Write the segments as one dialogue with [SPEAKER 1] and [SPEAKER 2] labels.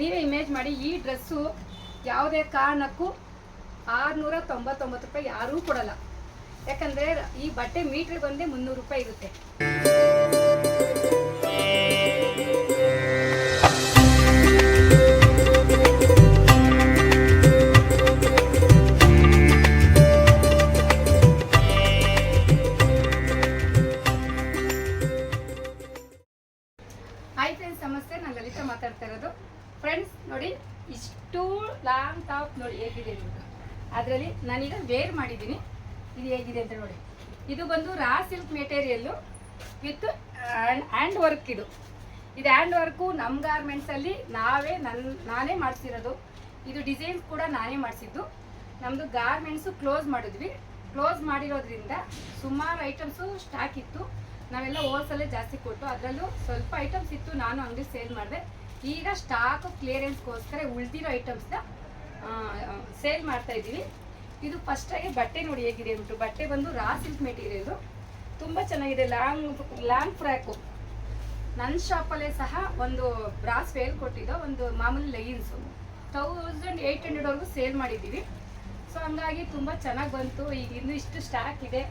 [SPEAKER 1] ನೀವೇ ಇಮೇಜ್ ಮಾಡಿ, ಈ ಡ್ರೆಸ್ಸು ಯಾವುದೇ ಕಾರಣಕ್ಕೂ ಆರುನೂರ ತೊಂಬತ್ತೊಂಬತ್ತು ರೂಪಾಯಿ ಯಾರೂ ಕೊಡಲ್ಲ. ಯಾಕಂದರೆ ಈ ಬಟ್ಟೆ ಮೀಟ್ರಿಗೆ ಬಂದೇ ಮುನ್ನೂರು ರೂಪಾಯಿ ಇರುತ್ತೆ. ಹೇಗಿದೆ ಅಂತ. ಅದರಲ್ಲಿ ನಾನೀಗ ವೇರ್ ಮಾಡಿದ್ದೀನಿ. ಇದು ಹೇಗಿದೆ ಅಂತ ನೋಡಿ. ಇದು ಬಂದು raw silk material with hand work ಇದು. ಇದು ಹ್ಯಾಂಡ್ ವರ್ಕು ನಮ್ಮ ಗಾರ್ಮೆಂಟ್ಸಲ್ಲಿ ನಾವೇ ನನ್ನ ನಾನೇ ಮಾಡಿಸಿರೋದು. ಇದು ಡಿಸೈನ್ಸ್ ಕೂಡ ನಾನೇ ಮಾಡಿಸಿದ್ದು. ನಮ್ಮದು ಗಾರ್ಮೆಂಟ್ಸು ಕ್ಲೋಸ್ ಮಾಡಿದ್ವಿ. ಕ್ಲೋಸ್ ಮಾಡಿರೋದ್ರಿಂದ ಸುಮಾರು ಐಟಮ್ಸು ಸ್ಟಾಕ್ ಇತ್ತು. ನಾವೆಲ್ಲ ಹೋಲ್ಸಲ್ಲೇ ಜಾಸ್ತಿ ಕೊಟ್ಟು ಅದರಲ್ಲೂ ಸ್ವಲ್ಪ ಐಟಮ್ಸ್ ಇತ್ತು. ನಾನು ಅಂಗಡಿ ಸೇಲ್ ಮಾಡಿದೆ. ಈಗ ಸ್ಟಾಕ್ ಕ್ಲಿಯರೆನ್ಸ್ಗೋಸ್ಕರ ಉಳಿದಿರೋ ಐಟಮ್ಸ್ನ ಸೇಲ್ ಮಾಡ್ತಾ ಇದ್ದೀವಿ. ಇದು ಫಸ್ಟಾಗಿ ಬಟ್ಟೆ ನೋಡಿ ಹೇಗಿದೆ ಉಂಟು ಬಟ್ಟೆ ಬಂದು ರಾ ಸಿಲ್ಕ್ ಮೆಟೀರಿಯಲ್ ತುಂಬ ಚೆನ್ನಾಗಿದೆ. ಲಾಂಗ್ ಲಾಂಗ್ ಫ್ರ್ಯಾಕು ನನ್ನ ಶಾಪಲ್ಲೇ ಸಹ ಒಂದು ಬ್ರಾಸ್ ವೇಲ್ ಕೊಟ್ಟಿದ್ದು. ಒಂದು ಮಾಮೂಲಿ ಲೆಗಿನ್ಸು ತೌಸಂಡ್ ಏಯ್ಟ್ ಹಂಡ್ರೆಡ್ವರೆಗೂ ಸೇಲ್ ಮಾಡಿದ್ದೀವಿ. ಸೊ ಹಂಗಾಗಿ ತುಂಬ ಚೆನ್ನಾಗಿ ಬಂತು. ಈಗ ಇನ್ನೂ ಇಷ್ಟು ಸ್ಟಾಕ್ ಇದೆ.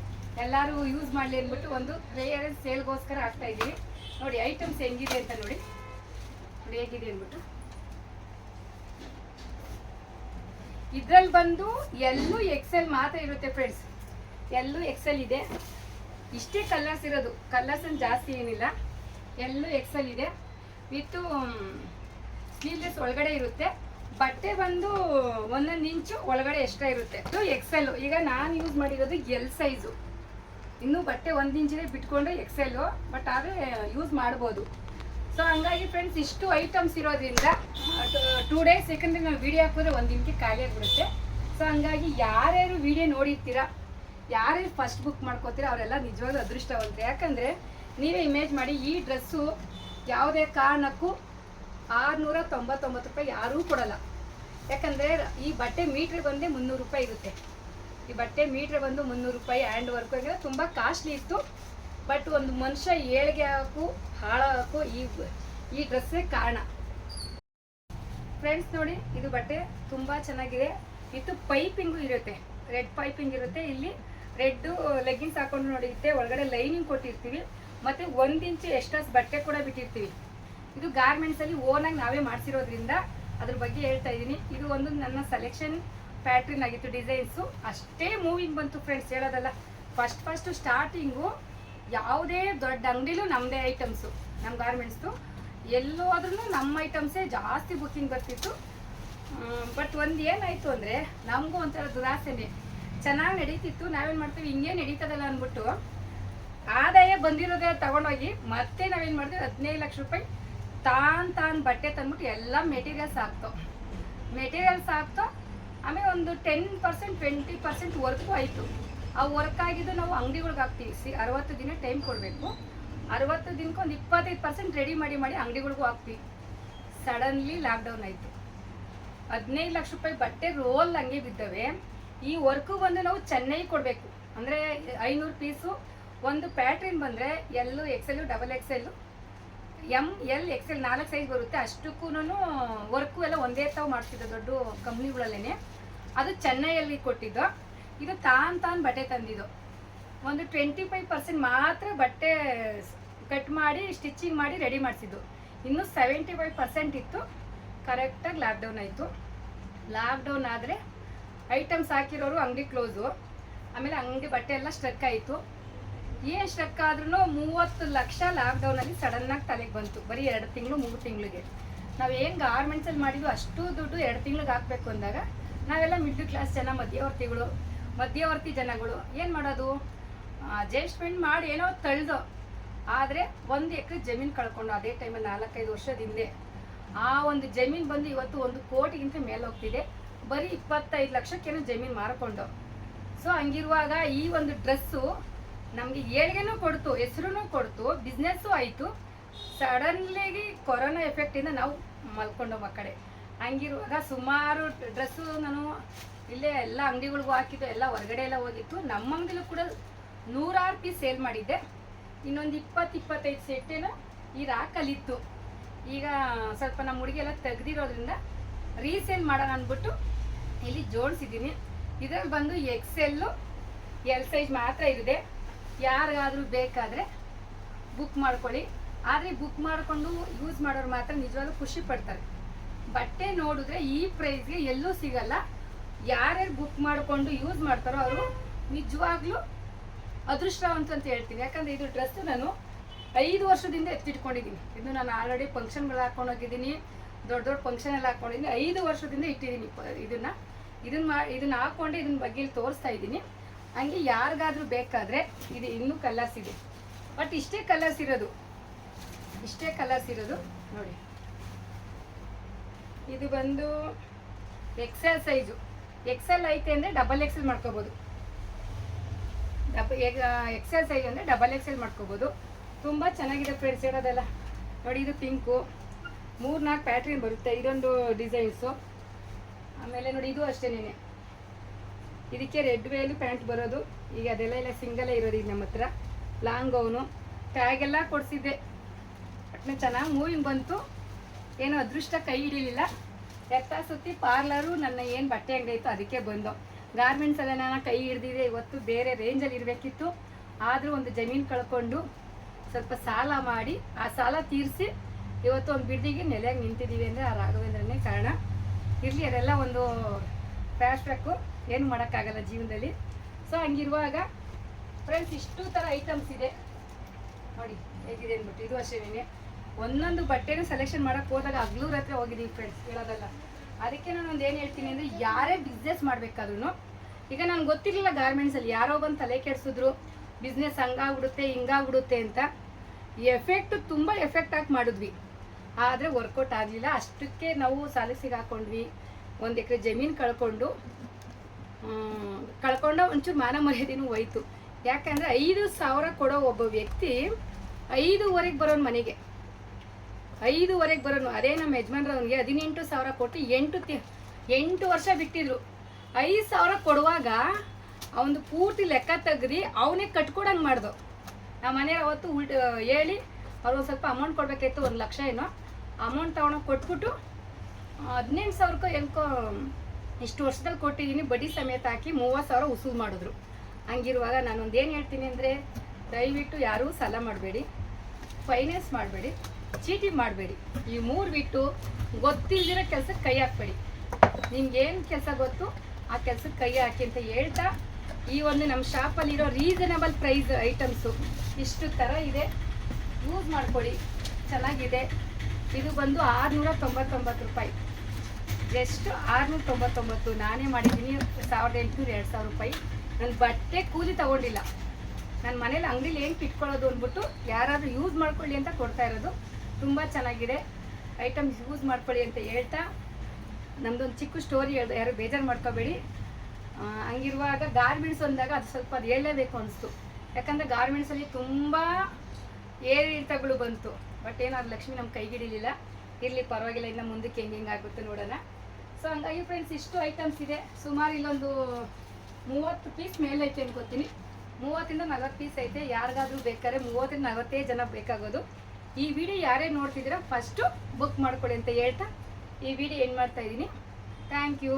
[SPEAKER 1] ಎಲ್ಲರೂ ಯೂಸ್ ಮಾಡಲಿ ಅಂದ್ಬಿಟ್ಟು ಒಂದು ಕ್ಲಿಯರೆನ್ಸ್ ಸೇಲ್ಗೋಸ್ಕರ ಹಾಕ್ತಾ ಇದ್ದೀವಿ. ನೋಡಿ ಐಟಮ್ಸ್ ಹೆಂಗಿದೆ ಅಂತ ನೋಡಿ. ನೋಡಿ, ಹೇಗಿದೆ ಅಂದ್ಬಿಟ್ಟು. ಇದ್ರಲ್ಲಿ ಬಂದು ಎಲ್ಲೂ ಎಕ್ಸೆಲ್ ಮಾತ್ರ ಇರುತ್ತೆ ಫ್ರೆಂಡ್ಸ್ ಎಲ್ಲೂ ಎಕ್ಸೆಲ್ ಇದೆ. ಇಷ್ಟೇ ಕಲರ್ಸ್ ಇರೋದು. ಕಲರ್ಸ್ ಜಾಸ್ತಿ ಏನಿಲ್ಲ. ಎಲ್ಲೂ ಎಕ್ಸೆಲ್ ಇದೆ. ವಿತ್ತು ಸ್ಲೀವ್ಲೆಸ್ ಒಳಗಡೆ ಇರುತ್ತೆ. ಬಟ್ಟೆ ಬಂದು ಒಂದೊಂದು ಇಂಚು ಒಳಗಡೆ ಎಕ್ಸ್ಟ್ರಾ ಇರುತ್ತೆ. ಇದು ಎಕ್ಸೆಲ್ ಈಗ ನಾನು ಯೂಸ್ ಮಾಡಿರೋದು ಎಲ್ ಸೈಜು ಇನ್ನೂ ಬಟ್ಟೆ ಒಂದು ಇಂಚಿಗೆ ಬಿಟ್ಕೊಂಡ್ರೆ ಎಕ್ಸೆಲ್ಲು ಬಟ್ ಆದರೆ ಯೂಸ್ ಮಾಡ್ಬೋದು. ಸೊ ಹಂಗಾಗಿ ಫ್ರೆಂಡ್ಸ್ ಇಷ್ಟು ಐಟಮ್ಸ್ ಇರೋದ್ರಿಂದ ಟೂ ಡೇಸ್ ಯಾಕಂದರೆ ನಾವು ವಿಡಿಯೋ ಹಾಕಿದ್ರೆ ಒಂದು ದಿನಕ್ಕೆ ಖಾಲಿ ಆಗಿಬಿಡುತ್ತೆ. ಸೊ ಹಂಗಾಗಿ ಯಾರ್ಯಾರು ವಿಡಿಯೋ ನೋಡಿರ್ತೀರಾ, ಯಾರ್ಯಾರು ಫಸ್ಟ್ ಬುಕ್ ಮಾಡ್ಕೋತೀರಾ, ಅವರೆಲ್ಲ ನಿಜವಾಗ್ಲೂ ಅದೃಷ್ಟವಂತೆ ಯಾಕಂದರೆ ನೀವೇ ಇಮೇಜ್ ಮಾಡಿ, ಈ ಡ್ರೆಸ್ಸು ಯಾವುದೇ ಕಾರಣಕ್ಕೂ ಆರುನೂರ ತೊಂಬತ್ತೊಂಬತ್ತು ರೂಪಾಯಿ ಯಾರೂ ಕೊಡಲ್ಲ. ಯಾಕಂದರೆ ಈ ಬಟ್ಟೆ ಮೀಟ್ರಿಗೆ ಬಂದೇ ಮುನ್ನೂರು ರೂಪಾಯಿ ಇರುತ್ತೆ. ಈ ಬಟ್ಟೆ ಮೀಟ್ರ್ ಬಂದು ಮುನ್ನೂರು ರೂಪಾಯಿ ಹ್ಯಾಂಡ್ ವರ್ಕ್ ಆಗಿರೋ ತುಂಬ ಕಾಸ್ಟ್ಲಿ ಇತ್ತು. ಬಟ್ ಒಂದು ಮನುಷ್ಯ ಏಳಿಗೆ ಹಾಕು ಹಾಳಾಗಕ್ಕೂ ಈ ಈ ಡ್ರೆಸ್ಸೇ ಕಾರಣ. ಫ್ರೆಂಡ್ಸ್ ನೋಡಿ, ಇದು ಬಟ್ಟೆ ತುಂಬ ಚೆನ್ನಾಗಿದೆ. ಇದು ಪೈಪಿಂಗು ಇರುತ್ತೆ. ರೆಡ್ ಪೈಪಿಂಗ್ ಇರುತ್ತೆ. ಇಲ್ಲಿ ರೆಡ್ ಲೆಗ್ಗಿನ್ಸ್ ಹಾಕೊಂಡು ನೋಡಿರುತ್ತೆ ಒಳಗಡೆ ಲೈನಿಂಗ್ ಕೊಟ್ಟಿರ್ತೀವಿ. ಮತ್ತು ಒಂದು ಇಂಚು ಎಕ್ಸ್ಟ್ರಾಸ್ ಬಟ್ಟೆ ಕೂಡ ಬಿಟ್ಟಿರ್ತೀವಿ. ಇದು ಗಾರ್ಮೆಂಟ್ಸಲ್ಲಿ ಓನಾಗಿ ನಾವೇ ಮಾಡಿಸಿರೋದ್ರಿಂದ ಅದ್ರ ಬಗ್ಗೆ ಹೇಳ್ತಾ ಇದ್ದೀನಿ. ಇದು ಒಂದು ನನ್ನ ಸೆಲೆಕ್ಷನ್ ಪ್ಯಾಟ್ರಿನ್ ಆಗಿತ್ತು ಡಿಸೈನ್ಸು ಅಷ್ಟೇ ಮೂವಿಂಗ್ ಬಂತು ಫ್ರೆಂಡ್ಸ್ ಹೇಳೋದಲ್ಲ. ಫಸ್ಟ್ ಫಸ್ಟು ಸ್ಟಾರ್ಟಿಂಗು ಯಾವುದೇ ದೊಡ್ಡ ಅಂಗಡಿಲೂ ನಮ್ಮದೇ ಐಟಮ್ಸು ನಮ್ಮ ಗಾರ್ಮೆಂಟ್ಸ್ದು ಎಲ್ಲೋದ್ರೂ ನಮ್ಮ ಐಟಮ್ಸೇ ಜಾಸ್ತಿ ಬುಕ್ಕಿಂಗ್ ಬರ್ತಿತ್ತು. ಬಟ್ ಒಂದು ಏನಾಯಿತು ಅಂದರೆ, ನಮಗೂ ಒಂಥರ ದುರಾಸೆನೆ. ಚೆನ್ನಾಗಿ ನಡೀತಿತ್ತು. ನಾವೇನು ಮಾಡ್ತೀವಿ? ಹಿಂಗೆ ನಡೀತದಲ್ಲ ಅಂದ್ಬಿಟ್ಟು, ಆದಾಯ ಬಂದಿರೋದೇ ತಗೊಂಡೋಗಿ, ಮತ್ತೆ ನಾವೇನು ಮಾಡ್ತೀವಿ? ಹದಿನೈದು ಲಕ್ಷ ರೂಪಾಯಿ ತಾನ್ ತಾನ್ ಬಟ್ಟೆ ತಂದ್ಬಿಟ್ಟು ಎಲ್ಲ ಮೆಟೀರಿಯಲ್ಸ್ ಹಾಕ್ತೋ. ಮೆಟೀರಿಯಲ್ಸ್ ಹಾಕ್ತೋ. ಆಮೇಲೆ ಒಂದು ten percent twenty percent work ಆಯಿತು. ಆ ವರ್ಕ್ ಆಗಿದ್ದು ನಾವು ಅಂಗಡಿಗಳಿಗೆ ಹಾಕ್ತೀವಿ. ಸಿ, ಅರವತ್ತು ದಿನ ಟೈಮ್ ಕೊಡಬೇಕು. ಅರವತ್ತು ದಿನಕ್ಕೆ ಒಂದು ಇಪ್ಪತ್ತೈದು ಪರ್ಸೆಂಟ್ ರೆಡಿ ಮಾಡಿ ಮಾಡಿ ಅಂಗಡಿಗಳಿಗೂ ಹಾಕ್ತೀವಿ. ಸಡನ್ಲಿ ಲಾಕ್ಡೌನ್ ಆಯಿತು. ಹದಿನೈದು ಲಕ್ಷ ರೂಪಾಯಿ ಬಟ್ಟೆ ರೋಲ್ ಹಂಗೆ ಬಿದ್ದವೆ. ಈ ವರ್ಕು ಬಂದು ನಾವು ಚೆನ್ನೈ ಕೊಡಬೇಕು. ಅಂದರೆ ಐನೂರು ಪೀಸು, ಒಂದು ಪ್ಯಾಟ್ರಿನ್ ಬಂದರೆ L XL double XL M L XL ನಾಲ್ಕು ಸೈಜ್ ಬರುತ್ತೆ. ಅಷ್ಟಕ್ಕೂ ವರ್ಕು ಎಲ್ಲ ಒಂದೇ ತಾವು ಮಾಡ್ತಿದ್ದೆ ದೊಡ್ಡ ಕಂಪ್ನಿಗಳಲ್ಲೇ ಅದು ಚೆನ್ನೈಯಲ್ಲಿ ಕೊಟ್ಟಿದ್ದು. ಇದು ತಾನ್ ತಾನ್ ಬಟ್ಟೆ ತಂದಿದ್ದು. ಒಂದು ಟ್ವೆಂಟಿ ಫೈವ್ ಪರ್ಸೆಂಟ್ ಮಾತ್ರ ಬಟ್ಟೆ ಕಟ್ ಮಾಡಿ ಸ್ಟಿಚಿಂಗ್ ಮಾಡಿ ರೆಡಿ ಮಾಡಿಸಿದ್ದು. ಇನ್ನು ಸೆವೆಂಟಿ ಫೈವ್ ಪರ್ಸೆಂಟ್ ಇತ್ತು ಕರೆಕ್ಟಾಗಿ ಲಾಕ್ಡೌನ್ ಆಯಿತು. ಲಾಕ್ಡೌನ್ ಆದರೆ ಐಟಮ್ಸ್ ಹಾಕಿರೋರು ಅಂಗಡಿ ಕ್ಲೋಸು ಆಮೇಲೆ ಅಂಗಡಿ ಬಟ್ಟೆ ಎಲ್ಲ ಸ್ಟ್ರಕ್ ಆಯಿತು. ಏನು ಸ್ಟ್ರಕ್ ಆದ್ರೂ ಮೂವತ್ತು ಲಕ್ಷ ಲಾಕ್ಡೌನಲ್ಲಿ ಸಡನ್ನಾಗಿ ತಲೆಗೆ ಬಂತು. ಬರೀ ಎರಡು ತಿಂಗಳು, ಮೂರು ತಿಂಗಳಿಗೆ. ನಾವು ಏನು ಗಾರ್ಮೆಂಟ್ಸಲ್ಲಿ ಮಾಡಿದ್ವಿ ಅಷ್ಟು ದುಡ್ಡು ಎರಡು ತಿಂಗ್ಳಿಗೆ ಹಾಕಬೇಕು ಅಂದಾಗ ನಾವೆಲ್ಲ ಮಿಡ್ಲ್ ಕ್ಲಾಸ್ ಜನ, ಮಧ್ಯವರ್ತಿಗಳು ಮಧ್ಯವರ್ತಿ ಜನಗಳು ಏನು ಮಾಡೋದು? ಅಡ್ಜಸ್ಟ್ಮೆಂಟ್ ಮಾಡಿ ಏನೋ ತಳ್ದು, ಆದರೆ ಒಂದು ಎಕರೆ ಜಮೀನು ಕಳ್ಕೊಂಡು ಅದೇ ಟೈಮಲ್ಲಿ ನಾಲ್ಕೈದು ವರ್ಷದ ಹಿಂದೆ ಆ ಒಂದು ಜಮೀನು ಬಂದು ಇವತ್ತು ಒಂದು ಕೋಟಿಗಿಂತ ಮೇಲೆ ಹೋಗ್ತಿದೆ. ಬರೀ ಇಪ್ಪತ್ತೈದು ಲಕ್ಷಕ್ಕೇನೋ ಜಮೀನು ಮಾರ್ಕೊಂಡು. ಸೊ ಹಂಗಿರುವಾಗ ಈ ಒಂದು ಡ್ರೆಸ್ಸು ನಮಗೆ ಏಳಿಗೆನೂ ಕೊಡ್ತು ಹೆಸರು ಕೊಡ್ತು ಬಿಸ್ನೆಸ್ಸು ಆಯಿತು. ಸಡನ್ಲಿ ಕೊರೋನಾ ಎಫೆಕ್ಟಿಂದ ನಾವು ಮಲ್ಕೊಂಡು ಕಡೆ. ಹಂಗಿರುವಾಗ ಸುಮಾರು ಡ್ರೆಸ್ಸು ನಾನು ಇಲ್ಲೇ ಎಲ್ಲ ಅಂಗಡಿಗಳಿಗೂ ಹಾಕಿದ್ದು, ಎಲ್ಲ ಹೊರಗಡೆ ಎಲ್ಲ ಹೋಗಿತ್ತು. ನಮ್ಮ ಅಂಗಡಿಲೂ ಕೂಡ ನೂರಾರು ಪೀಸ್ ಸೇಲ್ ಮಾಡಿದ್ದೆ. ಇನ್ನೊಂದು ಇಪ್ಪತ್ತು, ಇಪ್ಪತ್ತೈದು ಸೆಟ್ಟೇನೋ ಈ ರಾಕಲ್ಲಿತ್ತು. ಈಗ ಸ್ವಲ್ಪ ನಮ್ಮ ಹುಡುಗಿ ಎಲ್ಲ ತೆಗ್ದಿರೋದ್ರಿಂದ ರೀಸೇಲ್ ಮಾಡೋಣ ಅಂದ್ಬಿಟ್ಟು ಇಲ್ಲಿ ಜೋಡಿಸಿದ್ದೀನಿ. ಇದರಲ್ಲಿ ಬಂದು ಎಕ್ಸೆಲ್ಲು ಎಲ್ ಸೈಜ್ ಮಾತ್ರ ಇದೆ. ಯಾರಿಗಾದರೂ ಬೇಕಾದರೆ ಬುಕ್ ಮಾಡ್ಕೊಳ್ಳಿ. ಆದರೆ ಬುಕ್ ಮಾಡಿಕೊಂಡು ಯೂಸ್ ಮಾಡೋರು ಮಾತ್ರ ನಿಜವಾಗ್ಲೂ ಖುಷಿ ಪಡ್ತಾರೆ. ಬಟ್ಟೆ ನೋಡಿದ್ರೆ ಈ ಪ್ರೈಸ್ಗೆ ಎಲ್ಲೂ ಸಿಗಲ್ಲ. ಯಾರ್ಯಾರು ಬುಕ್ ಮಾಡಿಕೊಂಡು ಯೂಸ್ ಮಾಡ್ತಾರೋ ಅವರು ನಿಜವಾಗ್ಲೂ ಅದೃಷ್ಟವಂತ ಅಂತ ಹೇಳ್ತೀನಿ. ಯಾಕಂದ್ರೆ ಇದು ಡ್ರೆಸ್ ನಾನು ಐದು ವರ್ಷದಿಂದ ಎತ್ತಿಟ್ಕೊಂಡಿದ್ದೀನಿ. ಇದು ನಾನು ಆಲ್ರೆಡಿ ಫಂಕ್ಷನ್ಗಳು ಹಾಕೊಂಡು ಹೋಗಿದ್ದೀನಿ, ದೊಡ್ಡ ದೊಡ್ಡ ಫಂಕ್ಷನ್ ಎಲ್ಲ ಹಾಕೊಂಡಿದ್ದೀನಿ. ಐದು ವರ್ಷದಿಂದ ಇಟ್ಟಿದ್ದೀನಿ ಇದನ್ನ. ಇದನ್ನ ಮಾ ಇದನ್ನ ಹಾಕೊಂಡು ಇದನ್ನ ಬಗ್ಗೆ ತೋರಿಸ್ತಾ ಇದ್ದೀನಿ. ಹಂಗೆ ಯಾರಿಗಾದ್ರೂ ಬೇಕಾದ್ರೆ ಇದು ಇನ್ನೂ ಕಲರ್ಸ್ ಇದೆ. ಬಟ್ ಇಷ್ಟೇ ಕಲರ್ಸ್ ಇರೋದು. ಇಷ್ಟೇ ಕಲರ್ಸ್ ಇರೋದು ನೋಡಿ. ಇದು ಬಂದು ಎಕ್ಸೆಲ್ ಸೈಜು. ಎಕ್ಸೆಲ್ ಐತೆ ಅಂದರೆ ಡಬಲ್ ಎಕ್ಸೆಲ್ ಮಾಡ್ಕೋಬೋದು. ಡಬ್ ಎಕ್ಸೆಲ್ ಸೈಜ್ ಅಂದರೆ ಡಬಲ್ ಎಕ್ಸೆಲ್ ಮಾಡ್ಕೋಬೋದು. ತುಂಬ ಚೆನ್ನಾಗಿದೆ ಫ್ರೆಂಡ್ಸ್ ಇರೋದೆಲ್ಲ ನೋಡಿ ಇದು ಪಿಂಕು ಮೂರು ನಾಲ್ಕು ಪ್ಯಾಟ್ರನ್ ಬರುತ್ತೆ ಇದೊಂದು ಡಿಸೈನ್ಸು ಆಮೇಲೆ ನೋಡಿ ಇದು ಅಷ್ಟೇನೇ ಇದಕ್ಕೆ ರೆಡ್ ವೇಲು ಪ್ಯಾಂಟ್ ಬರೋದು. ಈಗ ಅದೆಲ್ಲ ಇಲ್ಲ ಸಿಂಗಲೇ ಇರೋದು ಈಗ ನಮ್ಮ ಹತ್ರ. ಲಾಂಗ್ ಅವನು ಟ್ಯಾಗ್ ಎಲ್ಲ ಕೊಡಿಸಿದ್ದೆ. ಒಟ್ಟಿನ ಚೆನ್ನಾಗಿ ಮೂವಿಂಗ್ ಬಂತು. ಏನು ಅದೃಷ್ಟ ಕೈ ಹಿಡಿಲಿಲ್ಲ. ಎತ್ತ ಸುತ್ತಿ ಪಾರ್ಲರು ನನ್ನ ಏನು ಬಟ್ಟೆ ಅಂಗಡಿ ಇತ್ತು ಅದಕ್ಕೆ ಬಂದು. ಗಾರ್ಮೆಂಟ್ಸ್ ಎಲ್ಲ ನಾನು ಕೈ ಹಿಡ್ದಿದೆ, ಇವತ್ತು ಬೇರೆ ರೇಂಜಲ್ಲಿ ಇರಬೇಕಿತ್ತು. ಆದರೂ ಒಂದು ಜಮೀನು ಕಳ್ಕೊಂಡು ಸ್ವಲ್ಪ ಸಾಲ ಮಾಡಿ, ಆ ಸಾಲ ತೀರಿಸಿ ಇವತ್ತು ಒಂದು ಬಿಡ್ದಿಗೆ ನೆಲೆಯಾಗಿ ನಿಂತಿದ್ದೀವಿ ಅಂದರೆ ಆ ರಾಘವೇಂದ್ರನೇ ಕಾರಣ. ಇರಲಿ, ಅದೆಲ್ಲ ಒಂದು ಫ್ಯಾಶ್ ಏನು ಮಾಡೋಕ್ಕಾಗಲ್ಲ ಜೀವನದಲ್ಲಿ. ಸೊ ಹಂಗಿರುವಾಗ ಫ್ರೆಂಡ್ಸ್ ಇಷ್ಟು ಥರ ಐಟಮ್ಸ್ ಇದೆ. ನೋಡಿ, ಹೇಗಿದೆ ಅಂದ್ಬಿಟ್ಟು, ಇದು ಅಷ್ಟೇನೆ. ಒಂದೊಂದು ಬಟ್ಟೆನೂ ಸೆಲೆಕ್ಷನ್ ಮಾಡಕ್ ಹೋದಾಗ ಅಗ್ಲೂರ್ ಹತ್ರ ಹೋಗಿದ್ದೀವಿ ಫ್ರೆಂಡ್ಸ್ ಹೇಳೋದಲ್ಲ. ಅದಕ್ಕೆ ನಾನು ಒಂದು ಏನು ಹೇಳ್ತೀನಿ ಅಂದರೆ ಯಾರೇ ಬಿಸ್ನೆಸ್ ಮಾಡಬೇಕಾದ್ರೂ ಈಗ ನಂಗೆ ಗೊತ್ತಿರಲಿಲ್ಲ ಗಾರ್ಮೆಂಟ್ಸಲ್ಲಿ ಯಾರೋ ಬಂದು ತಲೆ ಕೆಡಿಸಿದ್ರು ಬಿಸ್ನೆಸ್ ಹಂಗಾಗ್ಬಿಡುತ್ತೆ, ಹಿಂಗಾಗ್ಬಿಡುತ್ತೆ ಅಂತ. ಎಫೆಕ್ಟ್ ತುಂಬ ಎಫೆಕ್ಟ್ ಆಗಿ ಮಾಡಿದ್ವಿ. ಆದರೆ ವರ್ಕೌಟ್ ಆಗಲಿಲ್ಲ. ಅಷ್ಟಕ್ಕೆ ನಾವು ಸಾಲ ಸಿಗಾಕೊಂಡ್ವಿ ಒಂದು ಎಕರೆ ಜಮೀನು ಕಳ್ಕೊಂಡು ಕಳ್ಕೊಂಡ ಒಂಚೂರು ಮಾನ ಮರ್ಯಾದೆನೂ ಹೋಯ್ತು. ಯಾಕಂದರೆ ಐದು ಸಾವಿರ ಕೊಡೋ ಒಬ್ಬ ವ್ಯಕ್ತಿ ಐದೂವರೆಗೆ ಬರೋನು ಮನೆಗೆ. ಐದೂವರೆಗೆ ಬರೋನು. ಅದೇ ನಮ್ಮ ಯಜಮಾನ್ರವ್ನಿಗೆ ಹದಿನೆಂಟು ಸಾವಿರ ಕೊಟ್ಟು ಎಂಟು ತಿ ಎಂಟು ವರ್ಷ ಬಿಟ್ಟಿದ್ರು. ಐದು ಸಾವಿರ ಕೊಡುವಾಗ ಅವನು ಪೂರ್ತಿ ಲೆಕ್ಕ ತೆಗ್ದು ಅವನೇ ಕಟ್ಕೊಡಂಗೆ ಮಾಡ್ದು. ನಮ್ಮ ಮನೆಯವ್ರು ಅವತ್ತು ಉಲ್ಟ ಹೇಳಿ ಅವ್ರು ಸ್ವಲ್ಪ ಅಮೌಂಟ್ ಕೊಡಬೇಕಾಯ್ತು ಒಂದು ಲಕ್ಷ ಏನೋ. ಅಮೌಂಟ್ ತಗೊಂಡೋಗಿ ಕೊಟ್ಬಿಟ್ಟು ಹದಿನೆಂಟು ಸಾವಿರಕ್ಕೋ ಎಲ್ಕೋ ಇಷ್ಟು ವರ್ಷದಲ್ಲಿ ಕೊಟ್ಟಿದ್ದೀನಿ, ಬಡ್ಡಿ ಸಮೇತ ಹಾಕಿ ಮೂವತ್ತು ಸಾವಿರ ಉಸೂಲು ಮಾಡಿದ್ರು. ಹಂಗಿರುವಾಗ ನಾನೊಂದು ಏನು ಹೇಳ್ತೀನಿ ಅಂದರೆ ದಯವಿಟ್ಟು ಯಾರೂ ಸಾಲ ಮಾಡಬೇಡಿ. ಫೈನಾನ್ಸ್ ಮಾಡಬೇಡಿ. ಚೀಟಿ ಮಾಡಬೇಡಿ. ಈ ಮೂರು ಬಿಟ್ಟು ಗೊತ್ತಿಲ್ದಿರೋ ಕೆಲಸಕ್ಕೆ ಕೈ ಹಾಕ್ಬೇಡಿ. ನಿಮ್ಗೇನು ಕೆಲಸ ಗೊತ್ತು, ಆ ಕೆಲಸಕ್ಕೆ ಕೈ ಹಾಕಿ ಅಂತ ಹೇಳ್ತಾ ಈ ಒಂದು ನಮ್ಮ ಶಾಪಲ್ಲಿರೋ ರೀಸನಬಲ್ ಪ್ರೈಸ್ ಐಟಮ್ಸು ಇಷ್ಟು ಥರ ಇದೆ. ಯೂಸ್ ಮಾಡ್ಕೊಳ್ಳಿ. ಚೆನ್ನಾಗಿದೆ. ಇದು ಬಂದು ಆರುನೂರ ತೊಂಬತ್ತೊಂಬತ್ತು ರೂಪಾಯಿ. ಜಸ್ಟ್ ಆರುನೂರ ತೊಂಬತ್ತೊಂಬತ್ತು ನಾನೇ ಮಾಡಿದ್ದೀನಿ ಸಾವಿರದ ಎಂಟುನೂರು ಎರಡು ಸಾವಿರ ರೂಪಾಯಿ. ನನ್ನ ಬಟ್ಟೆ ಕೂಲಿ ತಗೊಂಡಿಲ್ಲ. ನನ್ನ ಮನೇಲಿ ಅಂಗಡಿಲಿ ಏನು ಇಟ್ಕೊಳ್ಳೋದು ಅಂದ್ಬಿಟ್ಟು ಯಾರಾದರೂ ಯೂಸ್ ಮಾಡ್ಕೊಳ್ಳಿ ಅಂತ ಕೊಡ್ತಾ ಇರೋದು. ತುಂಬ ಚೆನ್ನಾಗಿದೆ. ಐಟಮ್ಸ್ ಯೂಸ್ ಮಾಡ್ಕೊಳ್ಳಿ ಅಂತ ಹೇಳ್ತಾ, ನಮ್ದೊಂದು ಚಿಕ್ಕ ಸ್ಟೋರಿ ಹೇಳ್ದೆ, ಯಾರು ಬೇಜಾರು ಮಾಡ್ಕೋಬೇಡಿ. ಹಂಗಿರುವಾಗ ಗಾರ್ಮೆಂಟ್ಸ್ ಅಂದಾಗ ಅದು ಸ್ವಲ್ಪ ಅದು ಹೇಳಲೇಬೇಕು ಅನಿಸ್ತು. ಯಾಕಂದರೆ ಗಾರ್ಮೆಂಟ್ಸಲ್ಲಿ ತುಂಬ ಏರಿಳಿತಗಳು ಬಂತು. ಬಟ್ ಏನೋ, ಅದು ಲಕ್ಷ್ಮಿ ನಮ್ಮ ಕೈಗಿಡಿಲಿಲ್ಲ. ಇರಲಿ, ಪರವಾಗಿಲ್ಲ, ಇನ್ನು ಮುಂದಕ್ಕೆ ಹೆಂಗೆ ಹೆಂಗೆ ಆಗುತ್ತೆ ನೋಡೋಣ. ಸೊ ಹಂಗಾಗಿ ಫ್ರೆಂಡ್ಸ್ ಇಷ್ಟು ಐಟಮ್ಸ್ ಇದೆ. ಸುಮಾರು ಇಲ್ಲೊಂದು ಮೂವತ್ತು ಪೀಸ್ ಮೇಲೆ ಐತೆ ಅನ್ಕೋತೀನಿ. ಮೂವತ್ತಿಂದ ನಲ್ವತ್ತು ಪೀಸ್ ಐತೆ. ಯಾರಿಗಾದ್ರೂ ಬೇಕಾದ್ರೆ ಮೂವತ್ತರಿಂದ ನಲವತ್ತೇ ಜನ ಬೇಕಾಗೋದು. ಈ ವಿಡಿಯೋ ಯಾರೇ ನೋಡ್ತಿದ್ದೀರಾ ಫಸ್ಟು ಬುಕ್ ಮಾಡ್ಕೊಳ್ಳಿ ಅಂತ ಹೇಳ್ತಾ ಈ ವಿಡಿಯೋ ಏನು ಮಾಡ್ತಾ ಇದ್ದೀನಿ. Thank you